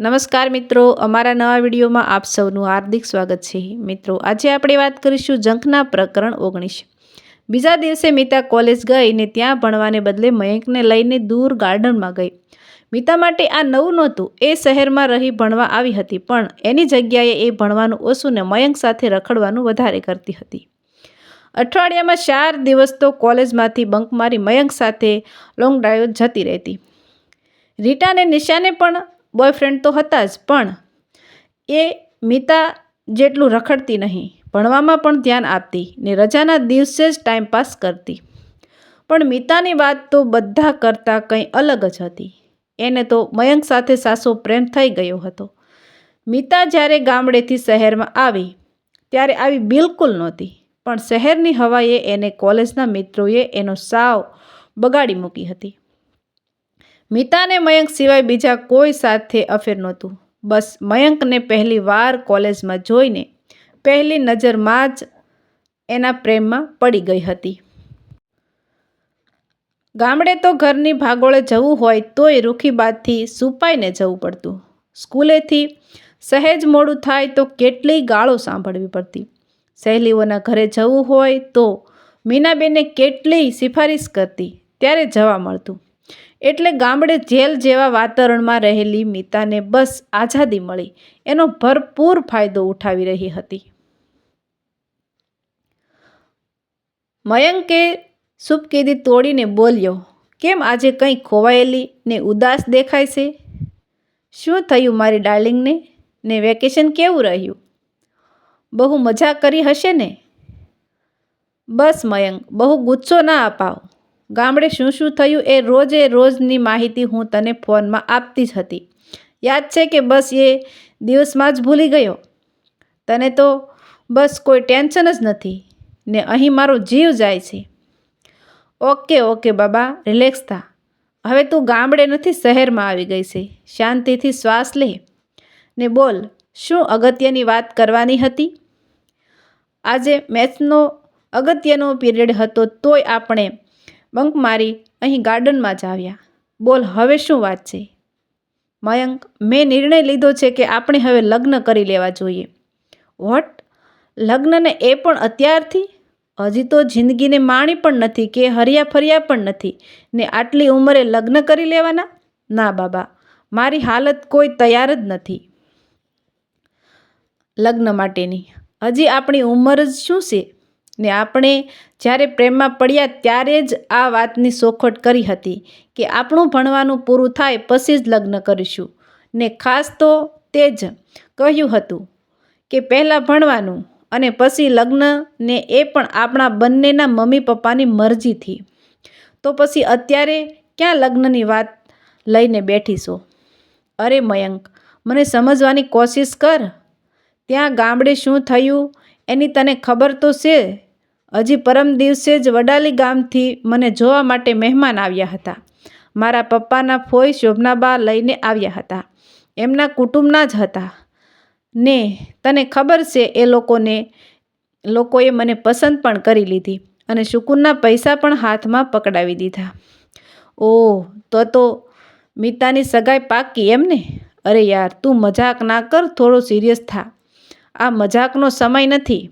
નમસ્કાર મિત્રો, અમારા નવા વિડીયોમાં આપ સૌનું હાર્દિક સ્વાગત છે. મિત્રો, આજે આપણે વાત કરીશું જંખના પ્રકરણ ઓગણીસ. બીજા દિવસે મિતા કોલેજ ગઈ ને ત્યાં ભણવાને બદલે મયંકને લઈને દૂર ગાર્ડનમાં ગઈ. મિતા માટે આ નવું નહોતું, એ શહેરમાં રહી ભણવા આવી હતી, પણ એની જગ્યાએ એ ભણવાનું ઓછું ને મયંક સાથે રખડવાનું વધારે કરતી હતી. અઠવાડિયામાં ચાર દિવસ તો કોલેજમાંથી બંક મારી મયંક સાથે લોંગ ડ્રાઈવ જતી રહેતી. રીટાને નિશાને પણ બોયફ્રેન્ડ તો હતા જ, પણ એ મિતા જેટલું રખડતી નહીં. ભણવામાં પણ ધ્યાન આપતી ને રજાના દિવસે જ ટાઈમપાસ કરતી. પણ મિતાની વાત તો બધા કરતાં કંઈ અલગ જ હતી. એને તો મયંક સાથે સાસો પ્રેમ થઈ ગયો હતો. મિતા જ્યારે ગામડેથી શહેરમાં આવી, ત્યારે આવી બિલકુલ નહોતી. પણ શહેરની હવાએ એને કોલેજના મિત્રોએ એનો સાવ બગાડી મૂકી હતી. મિતાને મયંક સિવાય બીજા કોઈ સાથે અફેર નહોતું. બસ મયંકને પહેલી વાર કોલેજમાં જોઈને પહેલી નજરમાં જ એના પ્રેમમાં પડી ગઈ હતી. ગામડે તો ઘરની ભાગોળે જવું હોય તોય રૂખીબાદથી સુપાઈને જવું પડતું. સ્કૂલેથી સહેજ મોડું થાય તો કેટલી ગાળો સાંભળવી પડતી. સહેલીઓના ઘરે જવું હોય તો મીનાબેને કેટલી સિફારિશ કરતી. ત્યારે જવા મળતું. એટલે ગામડે જેલ જેવા વાતાવરણમાં રહેલી મિતાને બસ આઝાદી મળી. એનો ભરપૂર ફાયદો ઉઠાવી રહી હતી. મયંકે સુપકેદી તોડીને બોલ્યો, કેમ આજે કંઈ ખોવાયેલી ને ઉદાસ દેખાય છે? શું થયું મારી ડાર્લિંગને? ને વેકેશન કેવું રહ્યું? બહુ મજા કરી હશે ને? બસ મયંક, બહુ ગુસ્સો ના અપાવ. ગામડે શું શું થયું એ રોજે રોજની માહિતી હું તને ફોનમાં આપતી જ હતી. યાદ છે કે બસ એ દિવસમાં જ ભૂલી ગયો? તને તો બસ કોઈ ટેન્શન જ નથી, ને અહીં મારો જીવ જાય છે. ઓકે ઓકે બાબા, રિલેક્સ થા. હવે તું ગામડે નથી, શહેરમાં આવી ગઈ છે. શાંતિથી શ્વાસ લે. ને બોલ, શું અગત્યની વાત કરવાની હતી? આજે મેથ્સનો અગત્યનો પીરિયડ હતો તોય આપણે બંક મારી અહીં ગાર્ડનમાં જ આવ્યા. બોલ, હવે શું વાત છે? મયંક, મેં નિર્ણય લીધો છે કે આપણે હવે લગ્ન કરી લેવા જોઈએ. વોટ? લગ્નને એ પણ અત્યારથી? હજી તો જિંદગીને માણી પણ નથી કે હરિયા ફર્યા પણ નથી. ને આટલી ઉંમરે લગ્ન કરી લેવાના? ના બાબા, મારી હાલત કોઈ તૈયાર જ નથી. લગ્ન માટેની. હજી આપણી ઉંમર જ શું છે? ને આપણે જ્યારે પ્રેમમાં પડ્યા ત્યારે જ આ વાતની સોખવટ કરી હતી કે આપણું ભણવાનું પૂરું થાય પછી જ લગ્ન કરીશું. ને ખાસ તો તે જ કહ્યું હતું કે પહેલાં ભણવાનું અને પછી લગ્ન ને એ પણ આપણા બંનેના મમ્મી પપ્પાની મરજીથી. તો પછી અત્યારે ક્યાં લગ્નની વાત લઈને બેઠીશો? અરે મયંક, મને સમજવાની કોશિશ કર. ત્યાં ગામડે શું થયું એની તને ખબર તો છે? હજી પરમ દિવસે જ વડાલી ગામથી મને જોવા માટે મહેમાન આવ્યા હતા. મારા પપ્પાના ફોઈ શોભનાબા લઈને આવ્યા હતા. એમના કુટુંબના જ હતા. ને તને ખબર છે એ લોકોને, લોકોએ મને પસંદ પણ કરી લીધી અને શુકુનના પૈસા પણ હાથમાં પકડાવી દીધા. ઓહ, તો તો મિતાની સગાઈ પાકી એમ ને અરે યાર, તું મજાક ના કર, થોડો સિરિયસ થા. આ મજાકનો સમય નથી.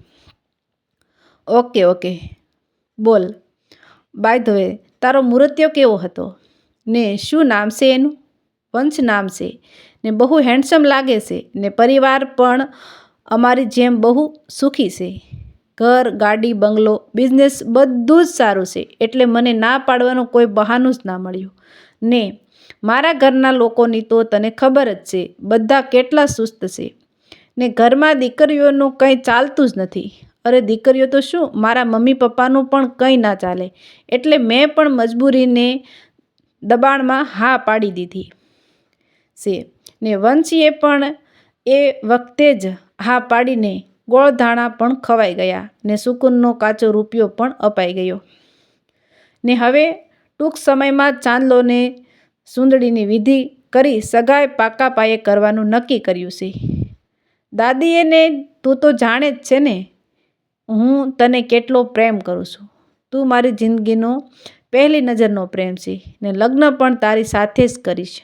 Okay okay. બોલ. બાય ધ વે, તારો મૃત્યુ કેવો હતો? ને શું નામ છે એનું? વંશ નામ છે. ને બહુ હેન્ડસમ લાગે છે. ને પરિવાર પણ અમારી જેમ બહુ સુખી છે. ઘર, ગાડી, બંગલો બિઝનેસ બધું જ સારું છે. એટલે મને ના પાડવાનું કોઈ બહાનું જ ના મળ્યું. ને મારા ઘરના લોકોની તો તને ખબર જ છે, બધા કેટલા સુસ્ત છે. ને ઘરમાં દીકરીઓનું કંઈ ચાલતું જ નથી. અરે દીકરીઓ તો શું? મારા મમ્મી પપ્પાનું પણ કંઈ ના ચાલે. એટલે મેં પણ મજબૂરીને દબાણમાં હા પાડી દીધી. છે ને વંશીએ પણ એ વખતે જ હા પાડીને ગોળધાણા પણ ખવાઈ ગયા ને સુકૂનનો કાચો રૂપિયો પણ અપાઈ ગયો. ને હવે ટૂંક સમયમાં ચાંદલોને સુંદડીની વિધિ કરી સગાઈ પાકા પાયે કરવાનું નક્કી કર્યું છે. દાદીએને તું તો જાણે જ છે ને હું તને કેટલો પ્રેમ કરું છું. તું મારી જિંદગીનો પહેલી નજરનો પ્રેમ છે ને લગ્ન પણ તારી સાથે જ કરીશ.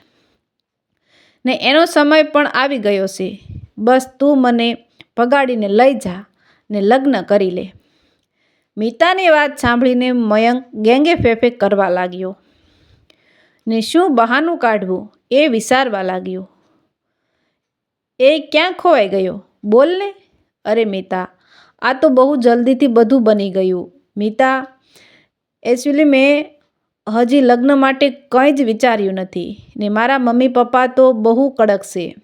ને એનો સમય પણ આવી ગયો છે. બસ તું મને ભગાડીને લઈ જા ને લગ્ન કરી લે. મીતાની વાત સાંભળીને મયંક ગેંગે ફેફે કરવા લાગ્યો. ને શું બહાનું કાઢવું એ વિચારવા લાગ્યો. એ ક્યાં ખોવાઈ ગયો? બોલને અરે મીતા આ તો બહુ જલ્દીથી બધું બની ગયું. મીતા, એકચ્યુઅલી મેં હજી લગ્ન માટે કંઈ જ વિચાર્યું નથી ને મારા મમ્મી પપ્પા તો બહુ કડક છે.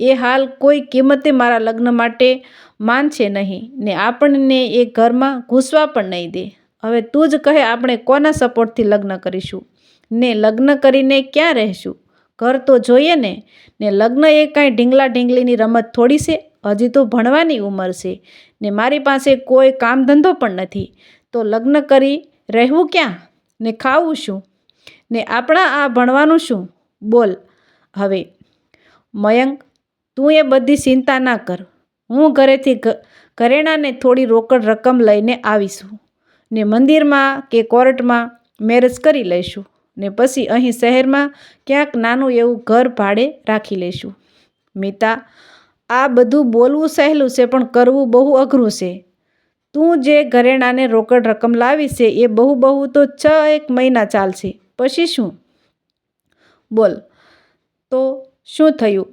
એ હાલ કોઈ કિંમતે મારા લગ્ન માટે માનશે નહીં ને આપણને એ ઘરમાં ઘૂસવા પણ નહીં દે. હવે તું જ કહે આપણે કોના સપોર્ટથી લગ્ન કરીશું? ને લગ્ન કરીને ક્યાં રહેશું? ઘર તો જોઈએ ને? ને લગ્ન એ કાંઈ ઢીંગલા ઢીંગલીની રમત થોડી છે? હજી તો ભણવાની ઉંમર છે ને મારી પાસે કોઈ કામ ધંધો પણ નથી. તો લગ્ન કરી રહેવું ક્યાં? ને ખાવું શું? ને આપણા આ ભણવાનું શું? બોલ. હવે, મયંક, તું એ બધી ચિંતા ના કર. હું ઘરેથી ઘરેણાને થોડી રોકડ રકમ લઈને આવીશું ને મંદિરમાં કે કોર્ટમાં મેરેજ કરી લઈશું ને પછી અહીં શહેરમાં ક્યાંક નાનું એવું ઘર ભાડે રાખી લઈશું. મિતા આ બધું બોલવું સહેલું છે, પણ કરવું બહુ અઘરું છે. તું જે ઘરેણાને રોકડ રકમ લાવી છે, એ બહુ બહુ તો છ એક મહિના ચાલશે. પછી શું? બોલ. તો શું થયું?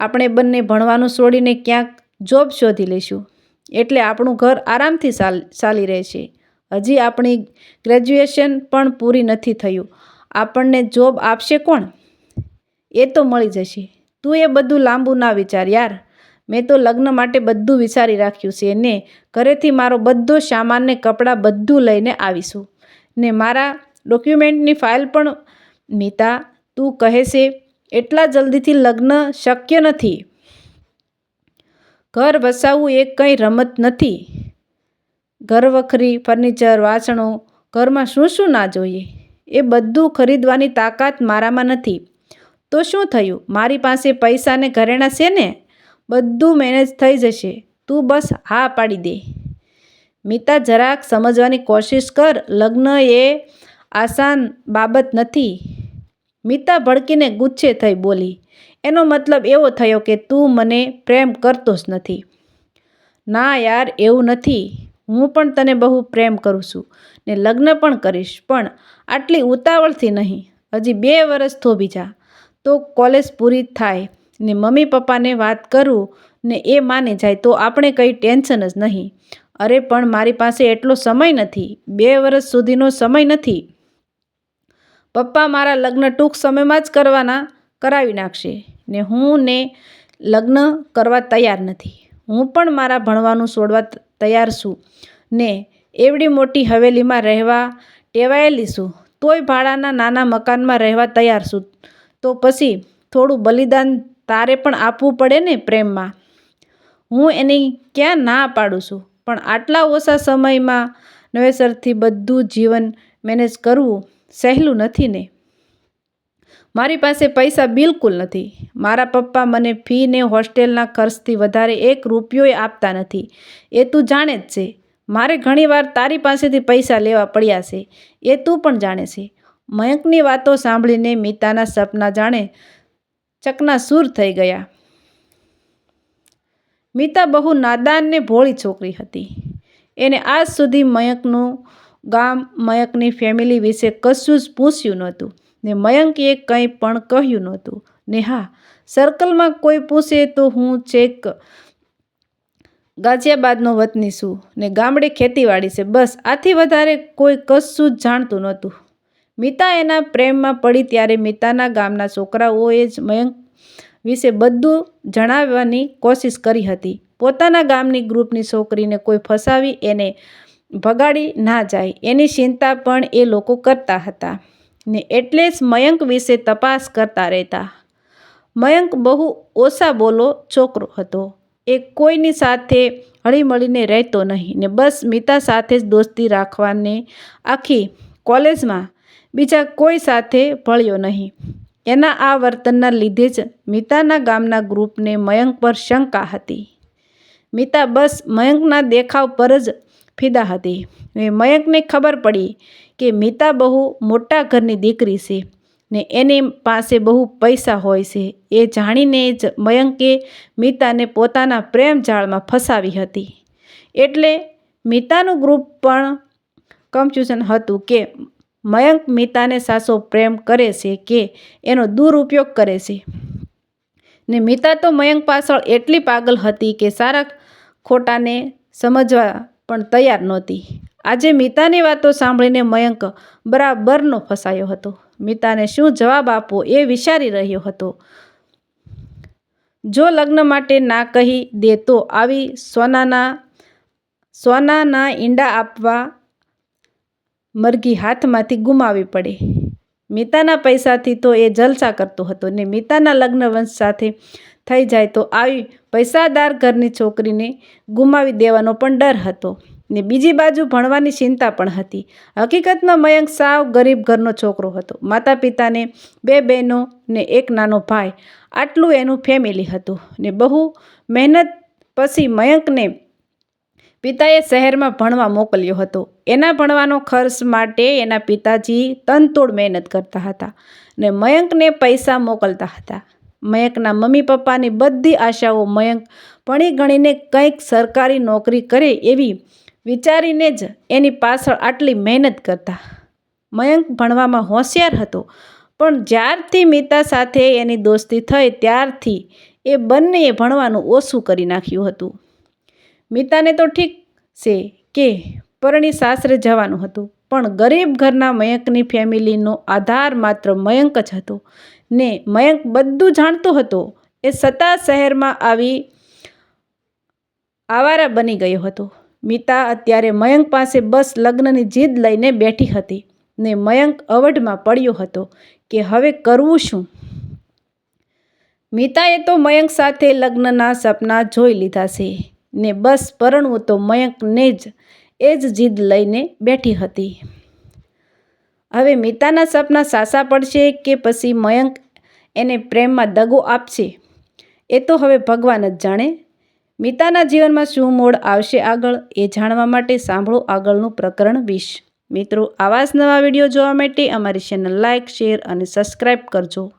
આપણે બંને ભણવાનું છોડીને ક્યાંક જોબ શોધી લઈશું. એટલે આપણું ઘર આરામથી ચાલ રહેશે હજી આપણી ગ્રેજ્યુએશન પણ પૂરી નથી થયું. આપણને જોબ આપશે કોણ? એ તો મળી જશે. તું એ બધું લાંબુ ના વિચાર યાર. મેં તો લગ્ન માટે બધું વિચારી રાખ્યું છે. ને ઘરેથી મારો બધો સામાન ને કપડાં બધું લઈને આવીશું. ને મારા ડોક્યુમેન્ટની ફાઇલ પણ મીતા તું કહે છે, એટલા જલ્દીથી લગ્ન શક્ય નથી. ઘર વસાવવું એ કંઈ રમત નથી. ઘર વખરી, ફર્નિચર, વાસણો, ઘરમાં શું શું ના જોઈએ? એ બધું ખરીદવાની તાકાત મારામાં નથી. તો શું થયું? મારી પાસે પૈસા ને ઘરેણાં છે ને? બધું મેનેજ થઈ જશે. તું બસ હા પાડી દે. મિતા જરાક સમજવાની કોશિશ કર. લગ્ન એ આસાન બાબત નથી. મિતા ભડકીને ગુચ્છે થઈ બોલી, એનો મતલબ એવો થયો કે તું મને પ્રેમ કરતો જ નથી. ના યાર, એવું નથી. હું પણ તને બહુ પ્રેમ કરું છું ને લગ્ન પણ કરીશ, પણ આટલી ઉતાવળથી નહીં. હજી બે વર્ષ થોભી જા. તો કોલેજ પૂરી થાય ને મમ્મી પપ્પાને વાત કરું ને એ માની જાય તો આપણે કંઈ ટેન્શન જ નહીં. અરે પણ મારી પાસે એટલો સમય નથી. બે વર્ષ સુધીનો સમય નથી. પપ્પા મારા લગ્ન ટૂંક સમયમાં જ કરવાના કરાવી નાખશે ને હું ને લગ્ન કરવા તૈયાર નથી. હું પણ મારા ભણવાનું છોડવા તૈયાર છું ને એવડી મોટી હવેલીમાં રહેવા ટેવાયેલી છું. તોય ભાડાના નાના મકાનમાં રહેવા તૈયાર છું. તો પછી થોડું બલિદાન તારે પણ આપવું પડે ને પ્રેમમાં. હું એની ક્યાં ના પાડું છું, પણ આટલા ઓછા સમયમાં નવેસરથી બધું જીવન મેનેજ કરવું સહેલું નથી ને. મારી પાસે પૈસા બિલકુલ નથી. મારા પપ્પા મને ફી ને હોસ્ટેલના ખર્ચથી વધારે એક રૂપિયોય આપતા નથી. એ તું જાણે જ છે. મારે ઘણીવાર તારી પાસેથી પૈસા લેવા પડ્યા છે. એ તું પણ જાણે છે. મયંકની વાતો સાંભળીને મીતાના સપના જાણે ચકનાસૂર થઈ ગયા. મીતા બહુ નાદાન ને ભોળી છોકરી હતી. એને આજ સુધી મયંકનું ગામ, મયંકની ફેમિલી વિશે કશું જ પૂછ્યું નહોતું ને મયંકીએ કંઈ પણ કહ્યું નહોતું. ને હા સર્કલમાં કોઈ પૂછે તો હું ચેક ગાઝિયાબાદનો વતની છું ને ગામડે ખેતીવાડી છે. બસ, આથી વધારે કોઈ કશું જ જાણતું નહોતું. મીતા એના પ્રેમમાં પડી ત્યારે મિતાના ગામના છોકરાઓએ જ મયંક વિશે બધું જણાવવાની કોશિશ કરી હતી. પોતાના ગામની ગ્રુપની છોકરીને કોઈ ફસાવી એને ભગાડી ના જાય, એની ચિંતા પણ એ લોકો કરતા હતા ને એટલે જ મયંક વિશે તપાસ કરતા રહેતા. મયંક બહુ ઓછા બોલો છોકરો હતો, એ કોઈની સાથે હળીમળીને રહેતો નહીં ને બસ મિતા સાથે જ દોસ્તી રાખવાને આખી કોલેજમાં બીજા કોઈ સાથે ભળ્યો નહીં. એના આ વર્તનના લીધે જ મિતાના ગામના ગ્રુપને મયંક પર શંકા હતી. મિતા બસ મયંકના દેખાવ પર જ ફિદા હતી. ને મયંકને ખબર પડી કે મિતા બહુ મોટા ઘરની દીકરી છે ને એની પાસે બહુ પૈસા હોય છે. એ જાણીને જ મયંકે મિતાને પોતાના પ્રેમ જાળમાં ફસાવી હતી. એટલે મિતાનું ગ્રુપ પણ કન્ફ્યુઝન હતું કે મયંક મિતાને સાસો પ્રેમ કરે છે કે એનો દુરુપયોગ કરે છે. ને મિતા તો મયંક પાછળ એટલી પાગલ હતી કે સારા ખોટાને સમજવા પણ તૈયાર નહોતી. આજે મિતાની વાતો સાંભળીને મયંક બરાબરનો ફસાયો હતો. મિતાને શું જવાબ આપવો એ વિચારી રહ્યો હતો. જો લગ્ન માટે ના કહી દે તો આવી સોનાના સોનાના ઈંડા આપવા મરઘી હાથમાંથી ગુમાવી પડે. મિતાના પૈસાથી તો એ જલસા કરતો હતો ને મિતાના લગ્ન વંશ સાથે થઈ જાય તો આવી પૈસાદાર ઘરની છોકરીને ગુમાવી દેવાનો પણ ડર હતો ને બીજી બાજુ ભણવાની ચિંતા પણ હતી. હકીકતમાં મયંક સાવ ગરીબ ઘરનો છોકરો હતો. માતા પિતાને બે બહેનો ને એક નાનો ભાઈ. આટલું એનું ફેમિલી હતું ને બહુ મહેનત પછી મયંકને પિતાએ શહેરમાં ભણવા મોકલ્યો હતો. એના ભણવાનો ખર્ચ માટે એના પિતાજી તનતોડ મહેનત કરતા હતા ને મયંકને પૈસા મોકલતા હતા. મયંકના મમ્મી પપ્પાની બધી આશાઓ મયંક ભણી ગણીને કંઈક સરકારી નોકરી કરે એવી વિચારીને જ એની પાછળ આટલી મહેનત કરતા. મયંક ભણવામાં હોશિયાર હતો, પણ જ્યારથી મિતા સાથે એની દોસ્તી થઈ ત્યારથી એ બંનેએ ભણવાનું ઓછું કરી નાખ્યું હતું. મીતાને તો ઠીક છે કે પરણી સાસરે જવાનું હતું, પણ ગરીબ ઘરના મયંકની ફેમિલીનો આધાર માત્ર મયંક જ હતો. ને મયંક બધું જાણતો હતો, એ સતા શહેરમાં આવી આવારા બની ગયો હતો. મિતા અત્યારે મયંક પાસે બસ લગ્નની જીદ લઈને બેઠી હતી ને મયંક અવઢમાં પડ્યો હતો કે હવે કરવું શું? મિતાએ તો મયંક સાથે લગ્નના સપના જોઈ લીધા છે. ને બસ પરણવું તો મયંકને જ, એ જ જીદ લઈને બેઠી હતી. હવે મિતાના સપના સાસા પડશે કે પછી મયંક એને પ્રેમમાં દગો આપશે? એ તો હવે ભગવાન જ જાણે. મિતાના જીવનમાં શું મોડ આવશે આગળ એ જાણવા માટે સાંભળો આગળનું પ્રકરણ વીસ. મિત્રો, આવા જ નવા વીડિયો જોવા માટે અમારી ચેનલ લાઇક શેર અને સબસ્ક્રાઈબ કરજો.